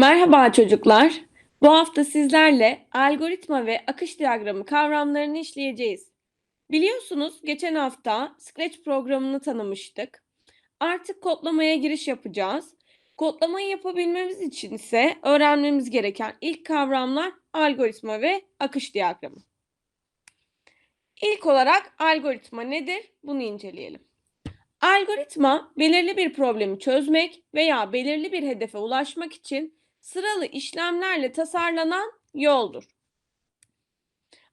Merhaba çocuklar. Bu hafta sizlerle algoritma ve akış diyagramı kavramlarını işleyeceğiz. Biliyorsunuz geçen hafta Scratch programını tanımıştık. Artık kodlamaya giriş yapacağız. Kodlamayı yapabilmemiz için ise öğrenmemiz gereken ilk kavramlar algoritma ve akış diyagramı. İlk olarak algoritma nedir? Bunu inceleyelim. Algoritma belirli bir problemi çözmek veya belirli bir hedefe ulaşmak için sıralı işlemlerle tasarlanan yoldur.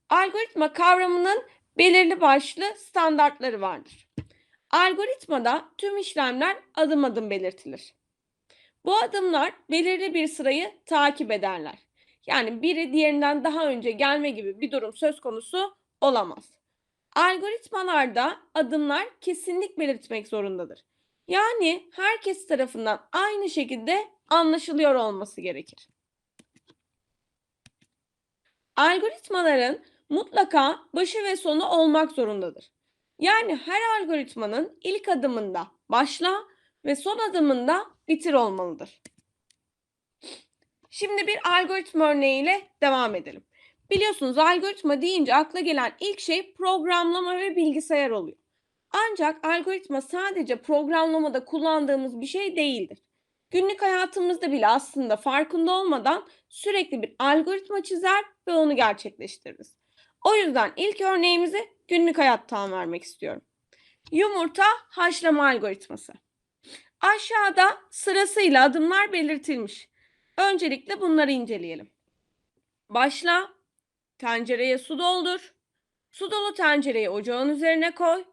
Algoritma kavramının belirli başlı standartları vardır. Algoritmada tüm işlemler adım adım belirtilir. Bu adımlar belirli bir sırayı takip ederler. Yani biri diğerinden daha önce gelme gibi bir durum söz konusu olamaz. Algoritmalarda adımlar kesinlik belirtmek zorundadır. Yani herkes tarafından aynı şekilde anlaşılıyor olması gerekir. Algoritmaların mutlaka başı ve sonu olmak zorundadır. Yani her algoritmanın ilk adımında başla ve son adımında bitir olmalıdır. Şimdi bir algoritma örneğiyle devam edelim. Biliyorsunuz algoritma deyince akla gelen ilk şey programlama ve bilgisayar oluyor. Ancak algoritma sadece programlamada kullandığımız bir şey değildir. Günlük hayatımızda bile aslında farkında olmadan sürekli bir algoritma çizer ve onu gerçekleştiririz. O yüzden ilk örneğimizi günlük hayattan vermek istiyorum. Yumurta haşlama algoritması. Aşağıda sırasıyla adımlar belirtilmiş. Öncelikle bunları inceleyelim. Başla, tencereye su doldur. Su dolu tencereyi ocağın üzerine koy.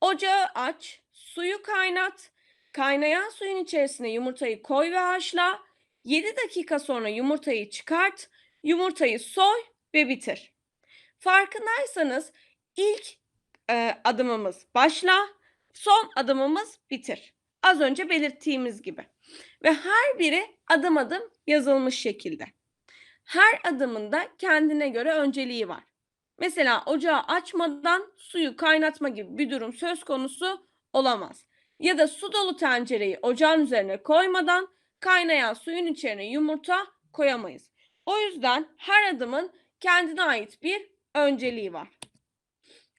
Ocağı aç, suyu kaynat. Kaynayan suyun içerisine yumurtayı koy ve haşla. 7 dakika sonra yumurtayı çıkart. Yumurtayı soy ve bitir. Farkındaysanız ilk e, adımımız başla, son adımımız bitir. Az önce belirttiğimiz gibi. Ve her biri adım adım yazılmış şekilde. Her adımında kendine göre önceliği var. Mesela ocağı açmadan suyu kaynatma gibi bir durum söz konusu olamaz. Ya da su dolu tencereyi ocağın üzerine koymadan kaynayan suyun içine yumurta koyamayız. O yüzden her adımın kendine ait bir önceliği var.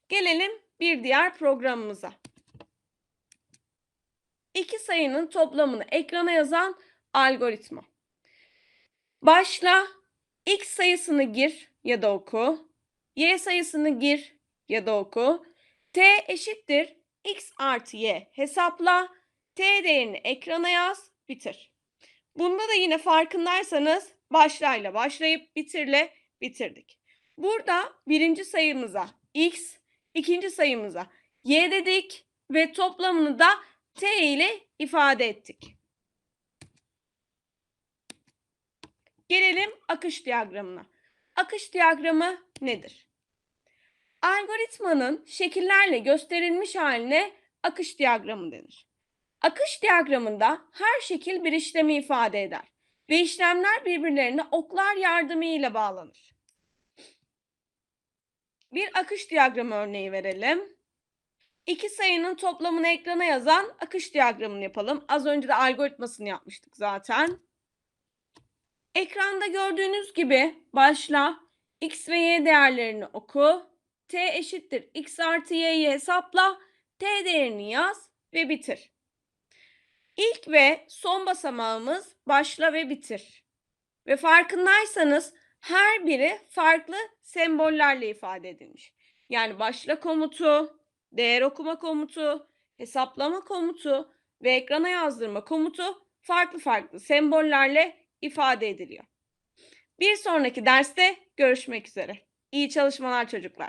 Gelelim bir diğer programımıza. İki sayının toplamını ekrana yazan algoritma. Başla, x sayısını gir ya da oku. Y sayısını gir ya da oku. T eşittir x artı y hesapla. T değerini ekrana yaz, bitir. Bunda da yine farkındaysanız başlayla başlayıp bitirle bitirdik. Burada birinci sayımıza x, ikinci sayımıza y dedik ve toplamını da t ile ifade ettik. Gelelim akış diyagramına. Akış diyagramı nedir? Algoritmanın şekillerle gösterilmiş haline akış diyagramı denir. Akış diyagramında her şekil bir işlemi ifade eder ve işlemler birbirlerine oklar yardımıyla bağlanır. Bir akış diyagramı örneği verelim. İki sayının toplamını ekrana yazan akış diyagramını yapalım. Az önce de algoritmasını yapmıştık zaten. Ekranda gördüğünüz gibi başla, x ve y değerlerini oku, t eşittir x artı y'yi hesapla, t değerini yaz ve bitir. İlk ve son basamağımız başla ve bitir. Ve farkındaysanız her biri farklı sembollerle ifade edilmiş. Yani başla komutu, değer okuma komutu, hesaplama komutu ve ekrana yazdırma komutu farklı farklı sembollerle ifade ediliyor. Bir sonraki derste görüşmek üzere. İyi çalışmalar çocuklar.